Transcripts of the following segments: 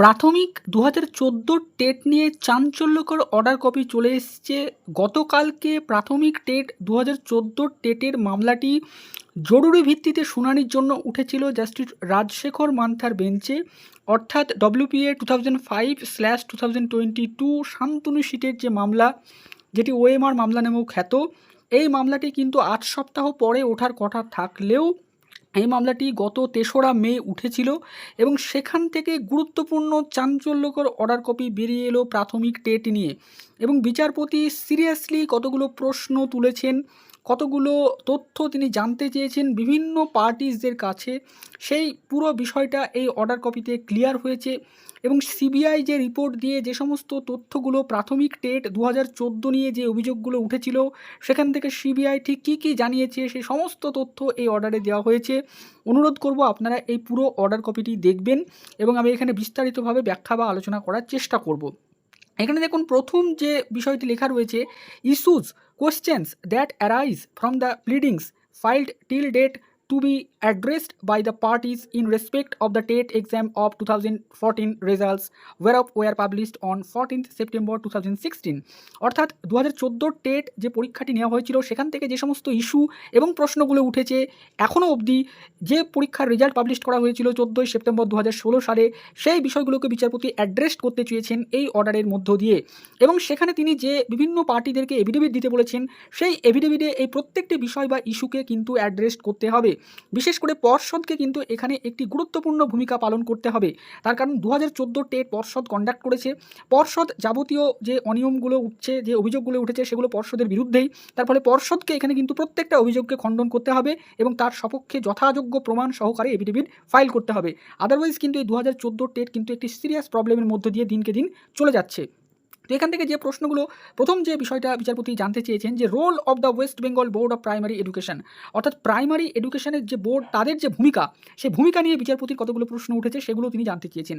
প্রাথমিক দু হাজার টেট নিয়ে চাঞ্চল্যকর অর্ডার কপি চলে এসছে। গতকালকে প্রাথমিক টেট দু হাজার টেটের মামলাটি জরুরি ভিত্তিতে শুনানির জন্য উঠেছিল জাস্টিস রাজশেখর মান্থার বেঞ্চে। অর্থাৎ WPA two thousand five slash two thousand twenty two Shantanu সিটের যে মামলা, যেটি ওএমআর মামলা নামেও খ্যাত, এই মামলাটি কিন্তু আট সপ্তাহ পরে ওঠার কথা থাকলেও এই মামলাটি গত তেসরা মে উঠেছিল এবং সেখান থেকে গুরুত্বপূর্ণ চাঞ্চল্যকর অর্ডার কপি বেরিয়ে এলো প্রাথমিক টেট নিয়ে। এবং বিচারপতি সিরিয়াসলি কতগুলো প্রশ্ন তুলেছেন, কতগুলো তথ্য তিনি জানতে চেয়েছেন বিভিন্ন পার্টিসদের কাছে, সেই পুরো বিষয়টা এই অর্ডার কপিতে ক্লিয়ার হয়েছে এবং সিবিআই যে রিপোর্ট দিয়ে যে সমস্ত তথ্যগুলো প্রাথমিক টেট দু হাজার চোদ্দ নিয়ে যে অভিযোগগুলো উঠেছিল, সেখান থেকে সিবিআই ঠিক কী কী জানিয়েছে, সেই সমস্ত তথ্য এই অর্ডারে দেওয়া হয়েছে। অনুরোধ করব আপনারা এই পুরো অর্ডার কপিটি দেখবেন এবং আমি এখানে বিস্তারিতভাবে ব্যাখ্যা বা আলোচনা করার চেষ্টা করব। এখানে দেখুন প্রথম যে বিষয়টি লেখা রয়েছে issues questions that arise from the pleadings filed till date to be addressed by the parties in respect of the TET exam of 2014 results, whereof were published on 14th September 2016 অর্থাৎ দু হাজার টেট যে পরীক্ষাটি নেওয়া হয়েছিল, সেখান থেকে যে সমস্ত ইস্যু এবং প্রশ্নগুলো উঠেছে এখনও অবধি যে পরীক্ষার রেজাল্ট পাবলিশ করা হয়েছিল চোদ্দোই সেপ্টেম্বর দু হাজার ষোলো সালে, সেই বিষয়গুলোকে বিচারপতি অ্যাড্রেস করতে চেয়েছেন এই অর্ডারের মধ্য দিয়ে। এবং সেখানে তিনি যে বিভিন্ন পার্টিদেরকে এভিডেভিট দিতে বলেছেন, সেই এভিডেভিটে এই প্রত্যেকটি বিষয় বা ইস্যুকে কিন্তু অ্যাড্রেস করতে হবে। বিশেষ করে পর্ষদকে কিন্তু এখানে একটি গুরুত্বপূর্ণ ভূমিকা পালন করতে হবে। তার কারণ দু হাজার চোদ্দ টেট পর্ষদ কন্ডাক্ট করেছে। পর্ষদ যাবতীয় যে অনিয়মগুলো উঠছে, যে অভিযোগগুলো উঠেছে, সেগুলো পর্ষদের বিরুদ্ধেই। তার ফলে পর্ষদকে এখানে কিন্তু প্রত্যেকটা অভিযোগকে খণ্ডন করতে হবে এবং তার সপক্ষে যথাযোগ্য প্রমাণ সহকারে এভিডেভিট ফাইল করতে হবে। আদারওয়াইজ কিন্তু এই দু হাজার চোদ্দ টেট কিন্তু একটি সিরিয়াস প্রবলেমের মধ্য দিয়ে দিনকে দিন চলে যাচ্ছে। তো এখান থেকে যে প্রশ্নগুলো, প্রথম যে বিষয়টা বিচারপতি জানতে চেয়েছেন যে role of the West Bengal board of primary education অর্থাৎ প্রাইমারি এডুকেশনের যে বোর্ড তাদের যে ভূমিকা সেই ভূমিকা নিয়ে বিচারপতির কতগুলো প্রশ্ন উঠেছে সেগুলো তিনি জানতে চেয়েছেন।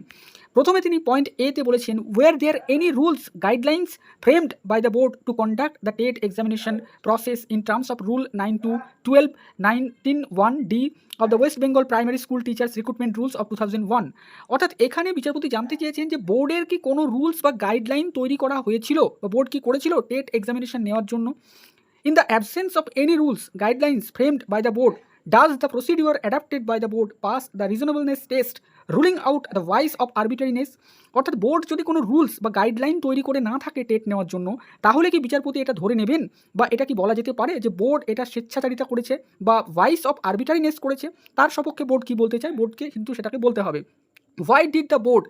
প্রথমে তিনি পয়েন্ট এতে বলেছেন were there any rules guidelines framed by the board to conduct the TET examination process in terms of rule nine two twelve nineteen one D of the West Bengal primary school teachers recruitment rules of two thousand one অর্থাৎ এখানে বিচারপতি জানতে চেয়েছেন যে বোর্ডের কি কোনো rules বা গাইডলাইন তৈরি করা হয়েছিল বা বোর্ড কি করেছিল টেট এক্সামিনেশন নেওয়ার জন্য? In the absence of any rules guidelines framed by the board does the procedure adapted by the board pass the reasonableness test ruling out the vice of arbitrariness অর্থাৎ board যদি কোনো rules বা guideline তৈরি করে না থাকে TET নেওয়ার জন্য, তাহলে কি বিচারপতি এটা ধরে নেবেন? বা এটা কি বলা যেতে পারে যে বোর্ড এটা স্বেচ্ছাচারিতা করেছে বা ভাইস অফ আরবিটারিনেস করেছে? তার সপক্ষে বোর্ড কি বলতে চায়? বোর্ডকে কিন্তু সেটাকে বলতে হবে। Why did the board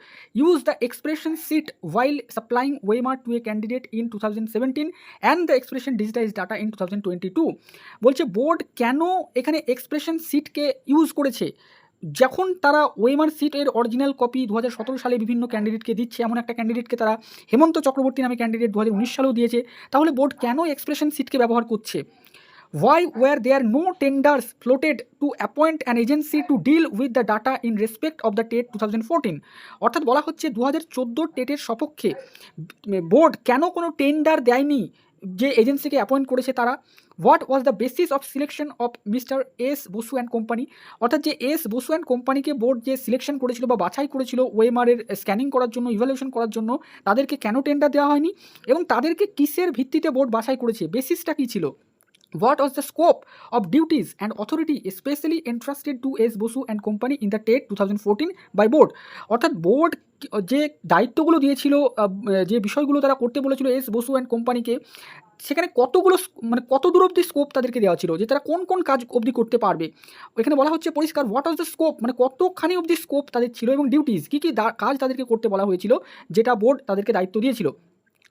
use the expression seat while supplying Weimar to a candidate in 2017 and the expression digitized data in 2022? বলছে বোর্ড কেন এখানে এক্সপ্রেশন সিটকে ইউজ করেছে? যখন তারা ওয়েমার সিট এর অরিজিনাল কপি দু সালে বিভিন্ন ক্যান্ডিডেটকে দিচ্ছে, এমন একটা ক্যান্ডিডেটকে তারা হেমন্ত চক্রবর্তী নামে ক্যান্ডিডেট দু হাজার উনিশ সালেও দিয়েছে, তাহলে বোর্ড কেন এক্সপ্রেশন সিটকে ব্যবহার করছে? Why were there no tenders floated to appoint an agency to deal with the data in respect of the TET two thousand fourteen অর্থাৎ বলা হচ্ছে দু হাজার চোদ্দোর টেটের সপক্ষে বোর্ড কেন কোনো টেন্ডার দেয়নি যে এজেন্সিকে অ্যাপয়েন্ট করেছে তারা? What was the basis of selection of mister S Basu and company অর্থাৎ যে এস বসু অ্যান্ড কোম্পানিকে বোর্ড যে সিলেকশন করেছিল বা বাছাই করেছিল ওয়েমারের স্ক্যানিং করার জন্য ইভ্যালুয়েশন করার জন্য, তাদেরকে কেন টেন্ডার দেওয়া হয়নি এবং তাদেরকে কিসের ভিত্তিতে বোর্ড বাছাই করেছে? বেসিসটা কী ছিল? What was the scope of duties and authority especially entrusted to S. Bosu and Company in the TET 2014 by board? অর্থাৎ বোর্ড যে দায়িত্বগুলো দিয়েছিল যে বিষয়গুলো তারা করতে বলেছিল এস বসু অ্যান্ড কোম্পানিকে সেখানে কতগুলো মানে কত দূর অব্দি স্কোপ তাদেরকে দেওয়া ছিল? যে তারা কোন কোন কাজ অবধি করতে পারবে? এখানে বলা হচ্ছে পরিষ্কার হোয়াট ওয়াজ দ্য স্কোপ মানে কতখানি অবধি স্কোপ তাদের ছিল এবং ডিউটিস কী কী কাজ তাদেরকে করতে বলা হয়েছিল? যেটা বোর্ড তাদেরকে দায়িত্ব দিয়েছিল।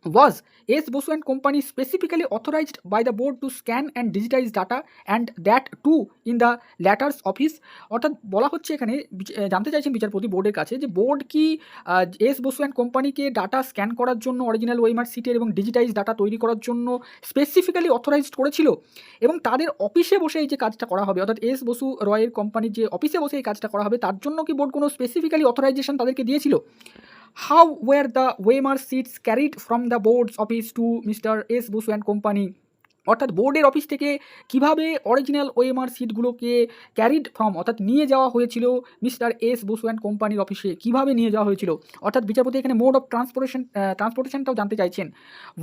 Was S. Bosu and Company specifically authorized by the board to scan and digitize data and that too in the latter's office. অর্থাৎ বলা হচ্ছে এখানে জানতে চাইছেন বিচারপতি বোর্ডের কাছে যে বোর্ড কি এস বসু অ্যান্ড কোম্পানিকে ডাটা স্ক্যান করার জন্য অরিজিনাল ওয়েমার সিটের এবং ডিজিটাইজ ডাটা তৈরি করার জন্য স্পেসিফিক্যালি অথরাইজড করেছিল এবং তাদের অফিসে বসে এই যে কাজটা করা হবে, অর্থাৎ এস বসু রয়ের কোম্পানির যে অফিসে বসে এই কাজটা করা হবে, তার জন্য কি বোর্ড কোনো স্পেসিফিক্যালি অথরাইজেশন তাদেরকে দিয়েছিল? How were the Weimar seats carried from the board's office to Mr. S. Bosu and Company? অর্থাৎ বোর্ডের অফিস থেকে কীভাবে অরিজিনাল ওএমআর সিটগুলোকে ক্যারিড ফ্রম অর্থাৎ নিয়ে যাওয়া হয়েছিল মিস্টার এস বসু অ্যান্ড কোম্পানির অফিসে কীভাবে নিয়ে যাওয়া হয়েছিল? অর্থাৎ বিচারপতি এখানে মোড অফ ট্রান্সপোর্টেশন ট্রান্সপোর্টেশনটাও জানতে চাইছেন।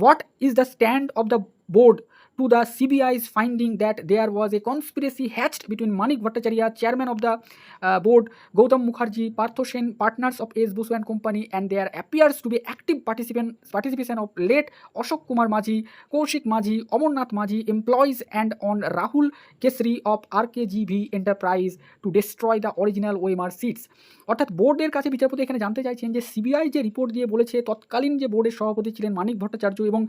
What is the stand of the board to the CBI's finding that there was a conspiracy hatched between Manik Bhattacharya, chairman of the uh, board, Gautam Mukherjee, Partho Sen, partners of. Bosu and Company, and there appears to be active participant, participation of late Ashok Kumar Maji, Kaushik Maji, Amarnath Maji, employees, and on Rahul Kesri of RKGV Enterprise to destroy the original OMR seats. অর্থাৎ বোর্ডের কাছে বিচারপতি এখানে জানতে চাইছেন যে CBI যে report দিয়ে বলেছে তৎকালীন যে বোর্ডের সভাপতি ছিলেন মানিক ভট্টাচার্য এবং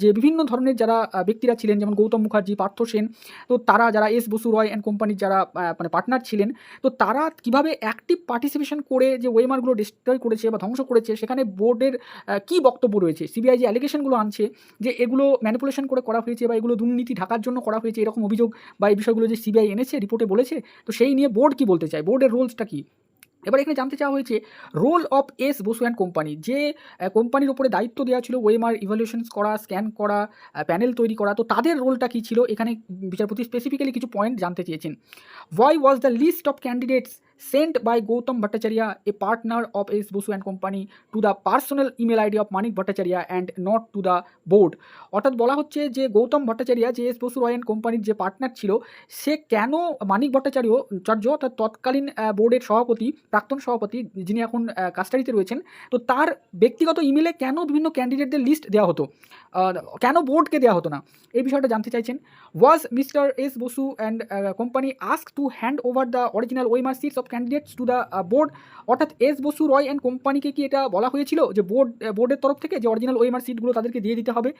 যে বিভিন্ন ধরনের যারা ব্যক্তিরা ছিলেন যেমন গৌতম মুখার্জি, পার্থ সেন। তো তারা যারা এস বসু রয় অ্যান্ড কোম্পানির যারা মানে পার্টনার ছিলেন, তো তারা কীভাবে অ্যাক্টিভ পার্টিসিপেশন করে যে ওয়েমারগুলো ডিস্ট্রয় করেছে বা ধ্বংস করেছে, সেখানে বোর্ডের কী বক্তব্য রয়েছে? সিবিআই যে অ্যালিগেশনগুলো আনছে, যে এগুলো ম্যানিপুলেশন করে করা হয়েছে বা এগুলো দুর্নীতি ঢাকার জন্য করা হয়েছে, এরকম অভিযোগ বা এই বিষয়গুলো যে সিবিআই এনেছে রিপোর্টে বলেছে, তো সেই নিয়ে বোর্ড কি বলতে চায়? বোর্ডের রোলসটা কী? এবার এখানে জানতে চাওয়া হয়েছে role of S Basu and company যে কোম্পানির উপরে দায়িত্ব দেওয়া ছিল ওয়েমার ইভালুয়েশনস করা স্ক্যান করা প্যানেল তৈরি করা, তো তাদের রোলটা কী ছিল? এখানে বিচারপতি স্পেসিফিক্যালি কিছু পয়েন্ট জানতে চেয়েছেন। Why was the list of candidates sent by Gautam Bhattacharya a partner of S Basu and company to the personal email ID of Manik Bhattacharya and not to the board অর্থাৎ বলা হচ্ছে যে গৌতম ভট্টাচার্য যে S Basu Roy and কোম্পানির যে partner ছিল, সে কেন মানিক ভট্টাচার্য চার্য, অর্থাৎ তৎকালীন বোর্ডের সভাপতি, প্রাক্তন সভাপতি, যিনি এখন কাস্টাডিতে রয়েছেন, তো তার ব্যক্তিগত ইমেলে কেন বিভিন্ন ক্যান্ডিডেটদের লিস্ট দেওয়া হতো? কেন বোর্ডকে দেওয়া হতো না? এই বিষয়টা জানতে চাইছেন। Was mister S Basu and company ask to hand over the original OMR sheets of candidates to the board অর্থাৎ এস বসু রয় অ্যান্ড কোম্পানিকে কি এটা বলা হয়েছিল? যে বোর্ড বোর্ডের তরফ থেকে যে অরিজিনাল ওএমআর সিটগুলো তাদেরকে দিয়ে দিতে হবে।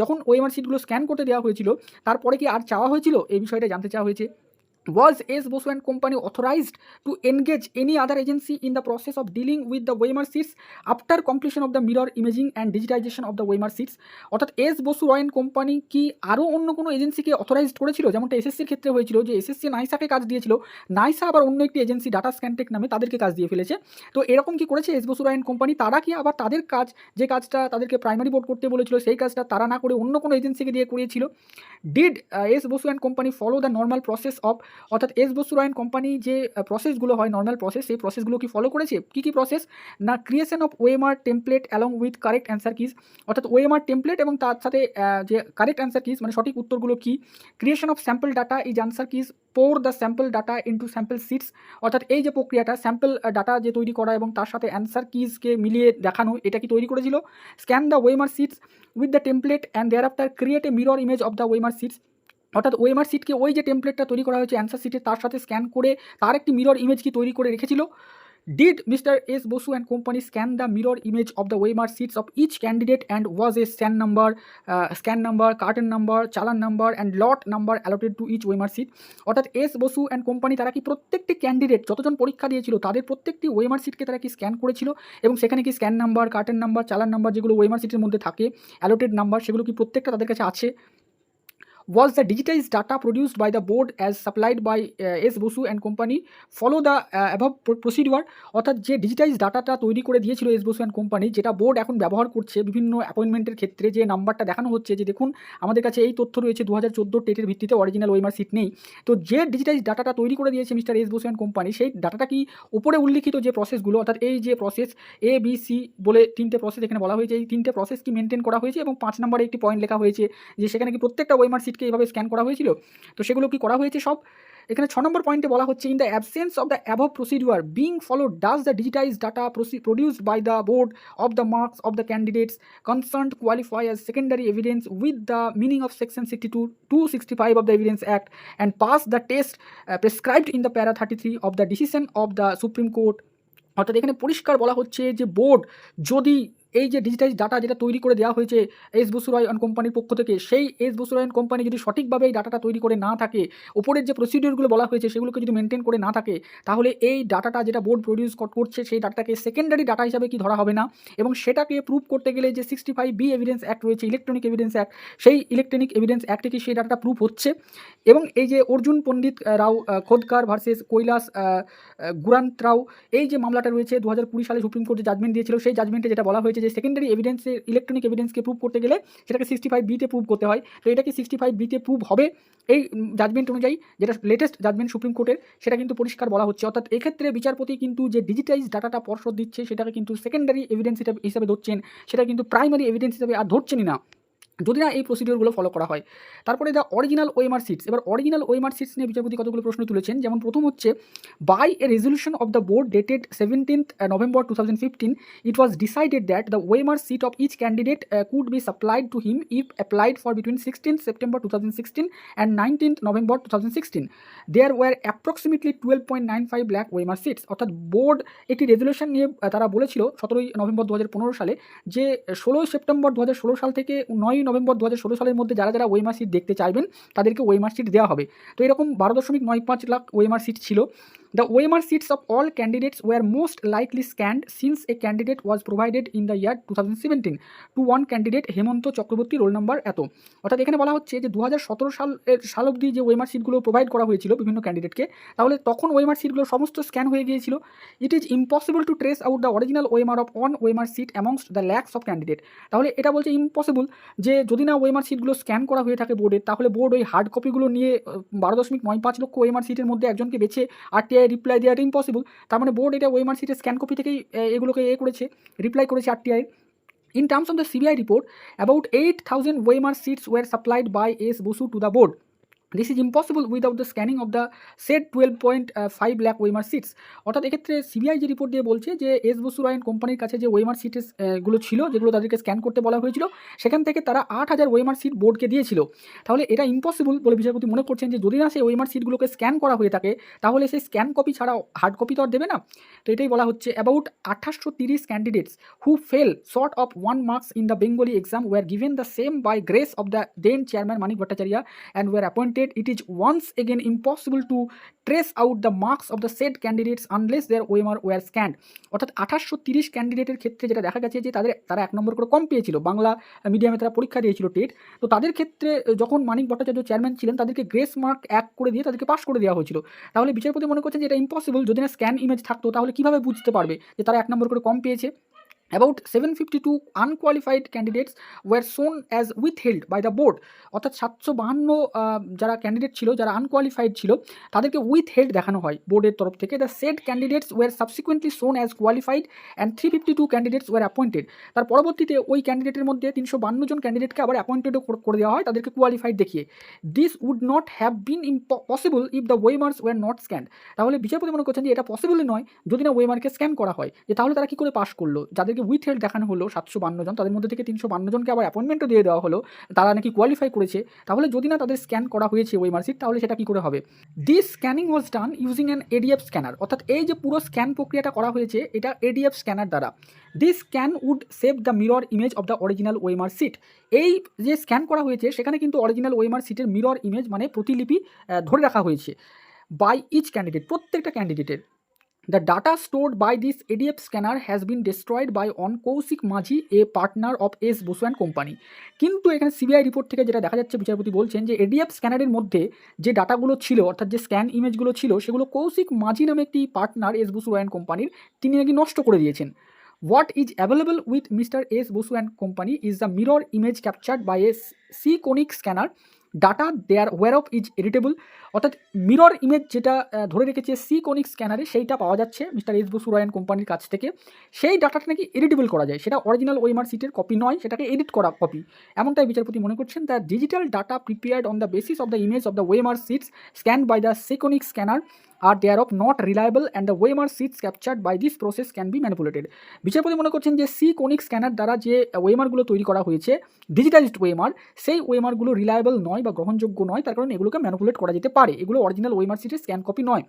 যখন ওএমআর সিটগুলো স্ক্যান করতে দেওয়া হয়েছিল, তারপরে কি আর চাওয়া হয়েছিল? এই বিষয়টা জানতে চাওয়া হয়েছে। Was S. Bosu and Company authorized to engage any other agency in the process of dealing with the Weimar seats after completion of the mirror imaging and digitization of the Weimar seats? অর্থাৎ S Basu Roy and company কি আরও অন্য কোনো এজেন্সিকে authorised করেছিল? যেমনটা এসএসসির ক্ষেত্রে হয়েছিল যে এসএসসি নাইসাকে কাজ দিয়েছিল। নাইসা আবার অন্য একটি এজেন্সি ডাটা স্ক্যানটেক নামে তাদেরকে কাজ দিয়ে ফেলেছে। তো এরকম কি করেছে S Basu Roy and company তারা কি আবার তাদের কাজ, যে কাজটা তাদেরকে প্রাইমারি বোর্ড করতে বলেছিল, সেই কাজটা তারা না করে অন্য কোনো এজেন্সিকে দিয়ে করিয়েছিল? Did S Basu and company follow the normal process of অর্থাৎ এস বসু রয় কোম্পানি যে প্রসেসগুলো হয় নর্মাল প্রসেস সেই প্রসেসগুলো কি ফলো করেছে? কী কী প্রসেস না creation of OMR template along with correct answer keys অর্থাৎ ওয়েমার টেমপ্লেট এবং তার সাথে যে কারেক্ট অ্যান্সার কিজ মানে সঠিক উত্তরগুলো কী? Creation of sample data is answer keys pour the sample data into sample sheets অর্থাৎ এই যে প্রক্রিয়াটা স্যাম্পল ডাটা যে তৈরি করা এবং তার সাথে অ্যান্সার কিজকে মিলিয়ে দেখানো, এটা কি তৈরি করেছিল? Scan the OMR sheets with the template and thereafter create a mirror image of the OMR sheets অর্থাৎ ওয়েমার সিটকে ওই যে টেমপ্লেটটা তৈরি করা হয়েছে অ্যান্সার সিটে তার সাথে স্ক্যান করে তার একটি মিরর ইমেজ কি তৈরি করে রেখেছিল? Did mister S Basu and company scan the mirror image of the OMR sheets of each candidate and was a scan number scan number carton number challan number and lot number allotted to each OMR sheet অর্থাৎ S Basu and company তারা কি প্রত্যেকটি candidate যতজন পরীক্ষা দিয়েছিল, তাদের প্রত্যেকটি ওয়েমার সিটকে তারা কি স্ক্যান করেছিল? এবং সেখানে কি scan number carton number challan number যেগুলো ওয়েমার সিটের মধ্যে থাকে অ্যালোটেড নাম্বার সেগুলো কি প্রত্যেকটা তাদের কাছে আছে? Was the digitized data produced by the board as supplied by and company. Follow the uh, above pro- procedure. অর্থাৎ যে ডিজিটাইজ ডাটাটা তৈরি করে দিয়েছিল এস বসু অ্যান্ড কোম্পানি যেটা বোর্ড এখন ব্যবহার করছে বিভিন্ন অ্যাপয়েন্টমেন্টের ক্ষেত্রে যে নাম্বারটা দেখানো হচ্ছে যে দেখুন আমাদের কাছে এই তথ্য রয়েছে দু হাজার চোদ্দোর টেটের ভিত্তিতে অরিজিনাল ওয়েমার সিট নেই। তো যে ডিজিটাইজ ডাটাটা তৈরি করে দিয়েছে mister S Basu and company সেই ডাটাটা কি উপরে উল্লিখিত যে প্রসেসগুলো অর্থাৎ এই যে প্রসেস এ বি সি বলে তিনটে প্রসেস এখানে বলা হয়েছে এই তিনটে প্রসেস কি মেনটেন করা হয়েছে এবং পাঁচ নম্বরে একটি পয়েন্ট লেখা হয়েছে যে সেখানে কি প্রত্যেকটা ওয়েমার সিটকে এইভাবে স্ক্যান করা হয়েছিল? তো সেগুলো কি করা হয়েছে সব? এখানে ছ নম্বর পয়েন্টে বলা হচ্ছে in the absence of the above procedure being followed does the digitize data produced by the board of the marks of the candidates concern qualify as secondary evidence with the meaning of section sixty two to sixty five of the evidence act and pass the test prescribed in the para thirty three of the decision of the supreme court অর্থাৎ এখানে পরিষ্কার বলা হচ্ছে যে board যদি এই যে digitise data যেটা তৈরি করে দেওয়া হয়েছে এস বসুরয় অ্যান্ড কোম্পানির পক্ষ থেকে, সেই এস বসুরয় অ্যান্ড কোম্পানি যদি সঠিকভাবে এই ডাটাটা তৈরি করে না থাকে ওপরের যে প্রসিডিওরগুলো বলা হয়েছে সেগুলোকে যদি মেনটেন করে না থাকে, তাহলে এই ডাটাটা যেটা বোর্ড প্রডিউস করছে সেই ডাটাটাকে সেকেন্ডারি ডাটা হিসাবে কি ধরা হবে না? এবং সেটাকে প্রুভ করতে গেলে যে sixty five B evidence act রয়েছে ইলেকট্রনিক এভিডেন্স অ্যাক্ট সেই ইলেকট্রনিক এভিডেন্স অ্যাক্টে কি সেই ডাটাটা প্রুভ হচ্ছে? এবং এই যে অর্জুন পণ্ডিত রাও খোদকার ভার্সেস কৈলাস গুরান্ত রাও, এই যে মামলাটা রয়েছে দু হাজার কুড়ি সালে সুপ্রিম কোর্ট জাজমেন্ট দিয়েছিল, সেই জাজমেন্টে যেটা বলা হয়েছে যে সেকেন্ডারি এভিডেন্সে ইলেকট্রনিক এভিডেন্সকে প্রুভ করতে গেলে সেটাকে সিক্সটি ফাইভ বিতে প্রুভ করতে হয়। তো এটাকে সিক্সটি ফাইভ বিতে প্রুভ হবে এই জাজমেন্ট অনুযায়ী, যেটা লেটেস্ট জাজমেন্ট সুপ্রিম কোর্টের, সেটা কিন্তু পরিষ্কার বলা হচ্ছে। অর্থাৎ এক্ষেত্রে বিচারপতি কিন্তু যে ডিজিটাইজ ডাটাটা পর্ষদ দিচ্ছে, সেটাকে কিন্তু সেকেন্ডারি এভিডেন্স হিসাবে ধরছেন, সেটা কিন্তু প্রাইমারি এভিডেন্স হিসাবে আর ধরছেনই না। যদি না এই প্রসিডিওরগুলো ফলো করা হয়। তারপরে দ্য অরিজিনাল ওয়েমার সিটস এবার অরিজিনাল ওয়েমার সিটস নিয়ে বিচারপতি কতগুলো প্রশ্ন তুলেছেন? যেমন প্রথম হচ্ছে by a resolution of the board dated seventeenth November two thousand fifteen it was decided that the OMR sheet of each candidate could be supplied to him if applied for between sixteenth September two thousand sixteen and nineteenth November two thousand sixteen there were approximately twelve point nine five lakh OMR sheets অর্থাৎ board একটি resolution নিয়ে তারা বলেছিল সতেরোই November দু হাজার পনেরো সালে যে ষোলোই সেপ্টেম্বর দু সাল থেকে নয়ই নভেম্বর দু হাজার ষোলো সালের মধ্যে যারা যারা ওয়েমার সিট দেখতে চাইবেন, তাদেরকে ওয়েমার সিট দেওয়া হবে। তো এরকম বারো দশমিক নয় পাঁচ লাখ ওয়েমার সিট ছিল। Sheets of all candidates were most likely scanned since a candidate was provided in the year two thousand seventeen to one candidate Hemanta Chakraborty roll number এত। অর্থাৎ এখানে বলা হচ্ছে যে দু হাজার সতেরো সাল সাল অবধি যে ওয়েমার সিটগুলো প্রোভাইড করা হয়েছিল বিভিন্ন ক্যান্ডিডেটকে তাহলে তখন ওয়েমার সিটগুলো সমস্ত স্ক্যান হয়ে গিয়েছিল। It is impossible to trace out the original OMR of on OMR sheet amongst the lakhs of candidate তাহলে এটা বলছে ইম্পসিবল যে যদি না ওয়েমার সিটগুলো স্ক্যান করা হয়ে থাকে বোর্ডের তাহলে বোর্ড ওই হার্ড কপিগুলো নিয়ে, বারো দশমিক নয় পাঁচ লক্ষ ওয়েমার সিটের মধ্যে একজনকে বেছে আরটিআই রিপ্লাই রিপ্লাই দেওয়াটা ইম্পসিবল তার মানে বোর্ড এটা ওয়েমার সিটের স্ক্যান কপি থেকেই এগুলোকে এ করেছে রিপ্লাই করেছে RTI in terms of the CBI report about eight thousand OMR sheets were supplied by S Basu to the board This is impossible without the scanning of the said 12.5 lakh OMR sheets অর্থাৎ এক্ষেত্রে CBI যে report দিয়ে বলছে যে S Basu Rayan কোম্পানির কাছে যে ওয়েমার সিটেরগুলো ছিল, যেগুলো তাদেরকে স্ক্যান করতে বলা হয়েছিল, সেখান থেকে তারা আট হাজার ওয়েমার সিট বোর্ডকে দিয়েছিল। তাহলে এটা ইম্পসিবল বলে বিচারপতি মনে করছেন যে যদি না সেই ওয়েমার সিটগুলোকে স্ক্যান করা হয়ে থাকে, তাহলে সেই স্ক্যান কপি ছাড়া হার্ড কপি তো আর দেবে না। তো এটাই বলা হচ্ছে অ্যাবাউট আঠাশশো তিরিশ candidates who fell short of one marks in the Bengali exam were given the same by grace of the then chairman Manik Bhattacharya and were appointed, it is once again impossible to trace out the marks of the said candidates unless their OMR were scanned. অর্থাৎ আঠাশশো তিরিশ ক্যান্ডিডেটের ক্ষেত্রে যেটা দেখা গেছে যে তাদের তারা এক নম্বর করে কম পেয়েছিল। বাংলা মিডিয়ামে তারা পরীক্ষা দিয়েছিল টেট তো তাদের ক্ষেত্রে যখন মানিক ভট্টাচার্য চেয়ারম্যান ছিলেন তাদেরকে গ্রেস মার্ক এক করে দিয়ে তাদেরকে পাস করে দেওয়া হয়েছিল। তাহলে বিচারপতি মনে করছেন যে এটা ইম্পসিবল যদি না স্ক্যান ইমেজ থাকতো তাহলে কীভাবে বুঝতে পারবে যে তারা এক নম্বর করে কম পেয়েছে? About seven fifty two unqualified candidates were shown as withheld by the board অর্থাৎ সাতশো বাহান্ন যারা ক্যান্ডিডেট ছিল, যারা আনকোয়ালিফাইড ছিল, তাদেরকে উইথহেল্ড দেখানো হয় বোর্ডের তরফ থেকে। The said candidates were subsequently shown as qualified and three fifty two candidates were appointed তার পরবর্তীতে ওই ক্যান্ডিডেটের মধ্যে তিনশো বান্ন জন ক্যান্ডিডেটকে আবার অ্যাপয়েন্টেডও করে দেওয়া হয়, তাদেরকে কোয়ালিফাইড দেখিয়ে। This would not have been possible if the OMRs were not scan তাহলে বিচারপতি মনে করছেন যে এটা পসিবলই নয়, যদি না ওয়েমারকে স্ক্যান করা হয়, যে তাহলে তারা কী করে পাস করল? যাদেরকে উইথ হেল্ড দেখানো হলো সাতশো বান্ন জন, তাদের মধ্যে থেকে তিনশো বান্ন জনকে আবার অ্যাপয়েন্টমেন্টও দিয়ে দেওয়া হলো, তারা নাকি কোয়ালিফাই করেছে। তাহলে যদি না তাদের স্ক্যান করা হয়েছে ওয়েমার সিট তাহলে সেটা কী করে হবে? This scanning was done using an ADF scanner অর্থাৎ এই যে পুরো স্ক্যান প্রক্রিয়াটা করা হয়েছে, এটা এডিএফ স্ক্যানার দ্বারা। This scan would save the mirror image of the original OMR sheet এই যে স্ক্যান করা হয়েছে, সেখানে কিন্তু অরিজিনাল ওয়েমার সিটের মিরর ইমেজ মানে প্রতিলিপি ধরে রাখা হয়েছে। বাই ইচ ক্যান্ডিডেট প্রত্যেকটা ক্যান্ডিডেটের the data stored by this ADF scanner has been destroyed by on Kaushik Majhi a partner of S Basu and company কিন্তু এখানে সিবিআই রিপোর্ট থেকে যেটা দেখা যাচ্ছে, বিচারপতি বলছেন যে এডিএফ স্ক্যানারের মধ্যে যে ডাটাগুলো ছিল, অর্থাৎ যে স্ক্যান ইমেজগুলো ছিল, সেগুলো কৌশিক মাঝি নামে একটি পার্টনার এস বসু অ্যান্ড কোম্পানির তিনি নাকি নষ্ট করে দিয়েছেন What is available with Mr. S. Bosu and Company is the mirror image captured by a C-conic scanner. There were of is editable অর্থাৎ মিরর ইমেজ যেটা ধরে রেখেছে সি কনিক স্ক্যানারে সেইটা পাওয়া যাচ্ছে মিস্টার এস বসু রায়ন কোম্পানির কাছ থেকে। সেই ডাটাটা নাকি এডিটেবল করা যায়। সেটা অরিজিনাল ওয়েমার সিটের কপি নয়, সেটাকে এডিট করা কপি এমনটাই বিচারপতি মনে করছেন the digital data prepared on the basis of the image of the OMR sheets scan by the Sekonic scanner are therefore not reliable and the OMR sheets captured by this process can be manipulated বিচারপতি মনে করছেন যে C conic scanner দ্বারা যে ওয়েমারগুলো তৈরি করা হয়েছে digitised ওয়েমার সেই ওয়েমারগুলো রিলায়েবল নয় বা গ্রহণযোগ্য নয়, তার কারণে এগুলোকে ম্যানিপুলেট করা যেতে পারে। এগুলো অরিজিনাল ওয়েমার সিটের স্ক্যান কপি নয়।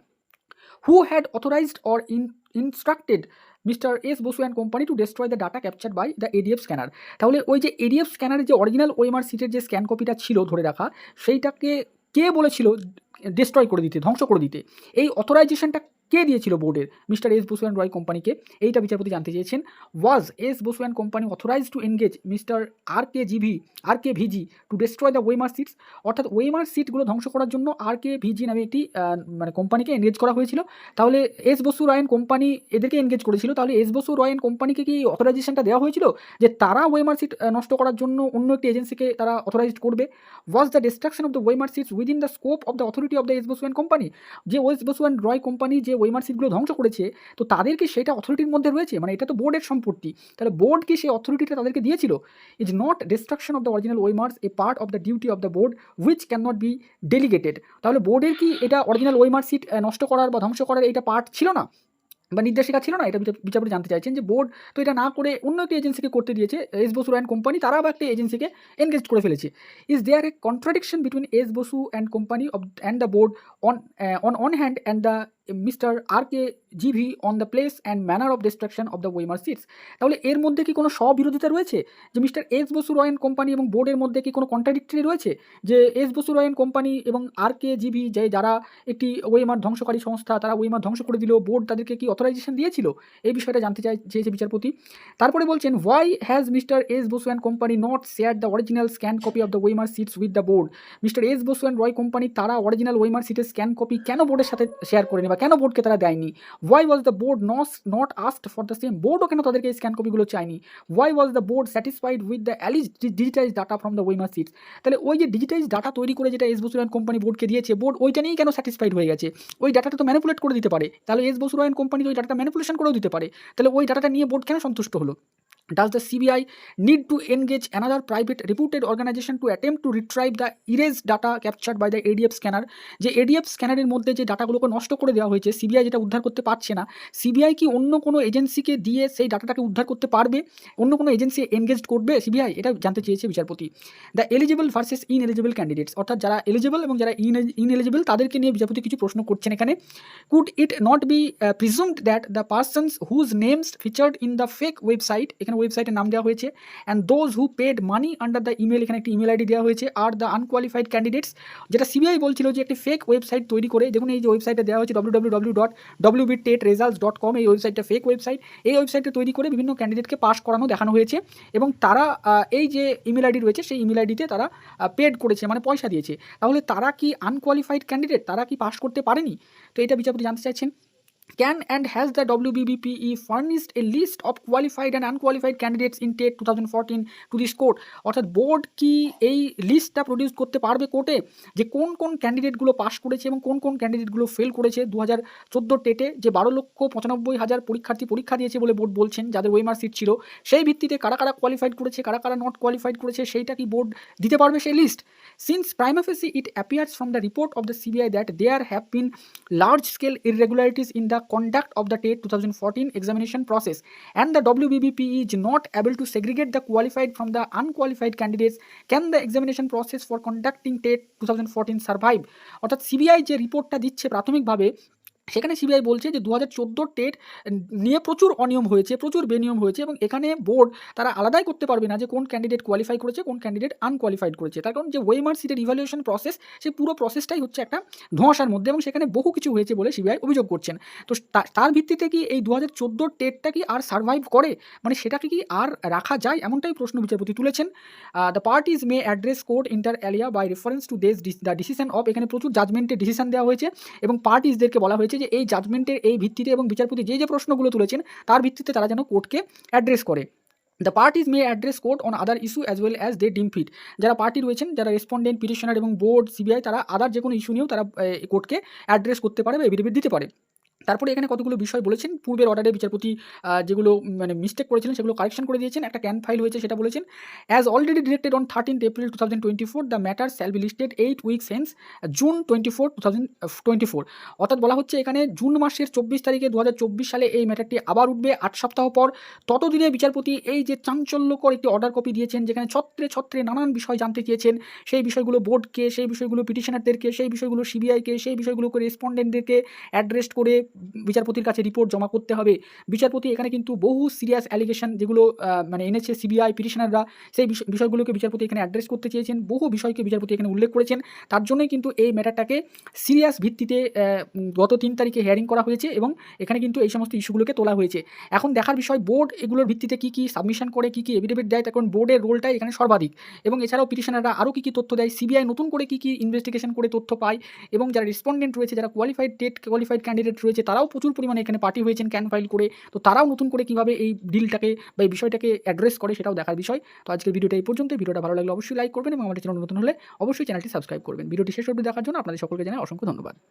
Who had authorized or in instructed mister S Basu and company to destroy the data capture by the ADF scanner তাহলে ওই যে এডিএফ স্ক্যানারের যে অরিজিনাল ওয়েমার সিটের যে স্ক্যান কপিটা ছিল ধরে রাখা, সেইটাকে কে বলেছিল ডিস্ট্রয় করে দিতে ধ্বংস করে দিতে? এই অথরাইজেশনটা কে দিয়েছিল বোর্ডের mister S Basu and Roy কোম্পানিকে এইটা বিচারপতি জানতে চেয়েছেন। Was S Basu and company authorise to engage mister R K GV R K VG to destroy the OMR sheets অর্থাৎ ওয়েমার সিটগুলো ধ্বংস করার জন্য আর কে ভিজি নামে একটি মানে কোম্পানিকে এনগেজ করা হয়েছিল। তাহলে এস বসু রয়্যান কোম্পানি এদেরকে এনগেজ করেছিল। তাহলে এস বসু রয়্যান কোম্পানিকে কি অথরাইজেশনটা দেওয়া হয়েছিল? যে তারা ওয়েমার সিট নষ্ট করার জন্য অন্য একটি এজেন্সিকে তারা অথরাইজড করবে। Was the destruction of the OMR sheets within the scope of the authority of the S Basu and company যে S Basu and Roy company যে ওয়েমার সিটগুলো ধ্বংস করেছে, তো তাদেরকে সেটা অথরিটির মধ্যে রয়েছে মানে এটা তো বোর্ডের সম্পত্তি। তাহলে বোর্ড কি সেই অথরিটিটা তাদেরকে দিয়েছিল? Is not destruction of the original OMRs a part of the duty of the board which can not be delegated তাহলে বোর্ডের কি এটা অরিজিনাল ওয়েমার সিট নষ্ট করার বা ধ্বংস করার এটা পার্ট ছিল না? বা নির্দেশিকা ছিল না? এটা বিচার- বিচারপতি জানতে চাইছেন যে বোর্ড তো এটা না করে অন্য একটি এজেন্সিকে করতে দিয়েছে এস বসু অ্যান্ড কোম্পানি তারা আবার একটা এজেন্সিকে এনগেজ করে ফেলেছে। Is there a contradiction between S Basu and company of and the board on on on hand and the mister R K GV on the place and manner of destruction of the OMR sheets তাহলে এর মধ্যে কি কোনো স্ববিরোধিতা রয়েছে? যে mister S Basu Roy and company এবং বোর্ডের মধ্যে কি কোনো কন্ট্রাডিক্টরি রয়েছে? যে এস বসু রয়্যান কোম্পানি এবং আর কে জিভি যে যারা একটি ওয়েমার ধ্বংসকারী সংস্থা, তারা ওয়েমার ধ্বংস করে দিল বোর্ড তাদেরকে কি অথরাইজেশন দিয়েছিল? এই বিষয়টা জানতে চাই চেয়েছে বিচারপতি। তারপরে বলছেন why has mister S Basu and company not share the original scan copy of the OMR sheets with the board mister S Basu and Roy company তারা অরিজিনাল ওয়েমার সিটের স্ক্যান কপি কেন বোর্ডের সাথে শেয়ার করেনি বা কেন বোর্ডকে তারা দেয়নি? Why was the board not not asked for the same বোর্ডও কেন তাদেরকে স্ক্যান কপিগুলো চায়নি? Why was the board satisfied with the alleged digitize data from the OMR sheets তাহলে ওই যে ডিজিটাইজ ডাটা তৈরি করে যেটা এস বসু অ্যান্ড কোম্পানি বোর্ডকে দিয়েছে বোর্ড ওইটা নিয়েই কেন স্যাটিসফাইড হয়ে গেছে? ওই ডাটাটা তো ম্যানিপুলেট করে দিতে পারে। তাহলে এস বসু অ্যান্ড কোম্পানি ওই ডাটাটা ম্যানিপুলেশন করেও দিতে পারে। তাহলে ওই ডাটাটা নিয়ে বোর্ড কেন সন্তুষ্ট হলো? Does the CBI need to engage another private reputed organization to attempt to retrieve the erased data captured by the ADF scanner? যে ADF স্ক্যানারের মধ্যে যে ডাটাগুলোকে নষ্ট করে দেওয়া হয়েছে সিবিআই যেটা উদ্ধার করতে পারছে না সিবিআই কি অন্য কোনো এজেন্সিকে দিয়ে সেই ডাটাটাকে উদ্ধার করতে পারবে? অন্য কোনো এজেন্সি এনগেজ করবে? সিবিআই এটা জানতে চেয়েছে বিচারপতি। The eligible versus ineligible candidates অর্থাৎ যারা এলিজিবল এবং যারা ইন ইন তাদেরকে নিয়ে বিচারপতি কিছু প্রশ্ন করছেন এখানে। Could it not be presumed that the persons whose names featured in the fake website এখানে ওয়েবসাইটের নাম দেওয়া হয়েছে। And those who paid money under the email এখানে একটি ইমেল আইডি দেওয়া হয়েছে আর দ্য আনকোয়ালিফাইড ক্যান্ডিডেটস যেটা সিবিআই বলছিল যে একটি ফেক ওয়েবসাইট তৈরি করে, দেখুন এই যে ওয়েবসাইটে দেওয়া হয়েছে W W W dot W B TET results dot com এই ওয়েবসাইটটা ফেক ওয়েবসাইট এই ওয়েবসাইটে তৈরি করে বিভিন্ন ক্যান্ডিডেটকে পাস করানো, দেখানো হয়েছে। এবং তারা এই যে ইমেল আইডি রয়েছে, সেই ইমেল আইডিতে তারা পেড করেছে মানে পয়সা দিয়েছে। তাহলে তারা কি আনকোয়ালিফাইড ক্যান্ডিডেট তারা কি পাস করতে পারেনি? তো এটা বিচারপতি জানতে চাইছেন। Can and has the WBBPE furnished a list of qualified and unqualified candidates in TET 2014 to this court. অর্থাৎ বোর্ড কি এই লিস্টটা প্রডিউস করতে পারবে কোর্টে যে কোন কোন ক্যান্ডিডেটগুলো পাস করেছে এবং কোন কোন ক্যান্ডিডেটগুলো ফেল করেছে দু হাজার চোদ্দ টেটে যে বারো লক্ষ পঁচানব্বই হাজার পরীক্ষার্থী পরীক্ষা দিয়েছে বলে বোর্ড বলছেন, যাদের ওয়েমার সিট ছিল। সেই ভিত্তিতে কারা কারা কোয়ালিফাইড করেছে, কারা কারা নট কোয়ালিফাইড করেছে, সেইটা কি বোর্ড দিতে পারবে সেই list since prima facie it appears from the report of the CBI that there have been large scale irregularities in the conduct of the TET 2014 examination process and the WBBPE is not able to segregate the qualified from the unqualified candidates can the examination process for conducting TET 2014 survive অর্থাৎ CBI যে রিপোর্টটা দিচ্ছে প্রাথমিকভাবে সেখানে CBI বলছে যে দু হাজার টেট নিয়ে প্রচুর অনিয়ম হয়েছে, প্রচুর বেনিয়ম হয়েছে এবং এখানে বোর্ড তারা আলাদাই করতে পারবে না যে কোন ক্যান্ডিডেট কোয়ালিফাই করেছে, কোন ক্যান্ডিডেট আনকোয়ালিফাইড করেছে। তার কারণ যে ওয়েমার সিটের ইভ্যালুয়েশন প্রসেস সেই পুরো প্রসেসটাই হচ্ছে একটা ধোঁয়াশার মধ্যে এবং সেখানে বহু কিছু হয়েছে বলে সিবিআই অভিযোগ করছেন। তো তার ভিত্তিতে কি এই দু হাজার টেটটা কি আর সার্ভাইভ করে? মানে সেটাকে কি আর রাখা যায়? এমনটাই প্রশ্ন বিচারপতি তুলেছেন। The parties may address court inter alia by reference to these the decision of এখানে প্রচুর জাজমেন্টের ডিসিশন দেওয়া হয়েছে এবং পার্টিসদেরকে বলা হয়েছে যে এই জাজমেন্টের এই ভিত্তিতে এবং বিচারপতি যে যে প্রশ্নগুলো তুলেছেন, তার ভিত্তিতে তারা যেন কোর্টকে অ্যাড্রেস করে। The parties may address court on other issue as well as they deem fit যারা পার্টি রয়েছেন, যারা রেসপন্ডেন্ট পিটিশনার এবং বোর্ড সিবিআই তারা আদার যে কোনো ইস্যু নিয়েও তারা কোর্টকে অ্যাড্রেস করতে পারে বা এভিডেভিট দিতে পারে। তারপরে এখানে কতগুলো বিষয় বলেছেন? পূর্বের অর্ডারে বিচারপতি যেগুলো মানে মিস্টেক করেছিলেন, সেগুলো কারেকশন করে দিয়েছেন। একটা ক্যান ফাইল হয়েছে, সেটা বলেছেন as already directed on thirteen April two thousand twenty four the matter shall be listed eight weeks since June twenty four two thousand twenty four অর্থাৎ বলা হচ্ছে এখানে জুন মাসের চব্বিশ তারিখে দু হাজার চব্বিশ সালে এই ম্যাটারটি আবার উঠবে আট সপ্তাহ পর। ততদিনে বিচারপতি এই যে চাঞ্চল্যকর একটি অর্ডার কপি দিয়েছেন, যেখানে ছত্রে ছত্রে নানান বিষয় জানতে চেয়েছেন, সেই বিষয়গুলো বোর্ডকে সেই বিষয়গুলো পিটিশনারদেরকে সেই বিষয়গুলো সিবিআইকে সেই বিষয়গুলোকে রেসপন্ডেন্টদেরকে অ্যাড্রেস করে বিচারপতির কাছে রিপোর্ট জমা করতে হবে। বিচারপতি এখানে কিন্তু বহু সিরিয়াস অ্যালিগেশন যেগুলো মানে এনেছে সিবিআই পিটিশনাররা সেই বিষয়- বিষয়গুলোকে বিচারপতি এখানে অ্যাড্রেস করতে চেয়েছেন। বহু বিষয়কে বিচারপতি এখানে উল্লেখ করেছেন। তার জন্যই কিন্তু এই ম্যাটারটাকে সিরিয়াস ভিত্তিতে গত তিন তারিখে হিয়ারিং করা হয়েছে এবং এখানে কিন্তু এই সমস্ত ইস্যুগুলোকে তোলা হয়েছে। এখন দেখার বিষয় বোর্ড এগুলোর ভিত্তিতে কী কী সাবমিশন করে, কী কী এভিডেভিট দেয়, তখন বোর্ডের রোলটাই এখানে সর্বাধিক। এবং এছাড়াও পিটিশনাররা আরও কী কী তথ্য দেয় সিবিআই নতুন করে কী কী ইনভেস্টিগেশন করে তথ্য পায় এবং যারা রেসপন্ডেন্ট রয়েছে, যারা কোয়ালিফাইড টেট কোয়ালিফাইড ক্যান্ডিডেট রয়েছে তারাও প্রচুর পরিমাণে এখানে পার্টি হয়েছেন ক্যান ফাইল করে। তো তারাও নতুন করে কীভাবে এই ডিলটাকে বা এই বিষয়টাকে অ্যাড্রেস করে সেটাও দেখার বিষয়। তো আজকের ভিডিওটা এই পর্যন্ত ভিডিওটা ভালো লাগলে অবশ্যই লাইক করবেন এবং আমাদের চ্যানেল নতুন হলে অবশ্যই চ্যানেলটি সাবস্ক্রাইব করবেন। ভিডিওটি শেষ অবধি দেখার জন্য আপনাদের সকলকে জানাই অসংখ্য ধন্যবাদ।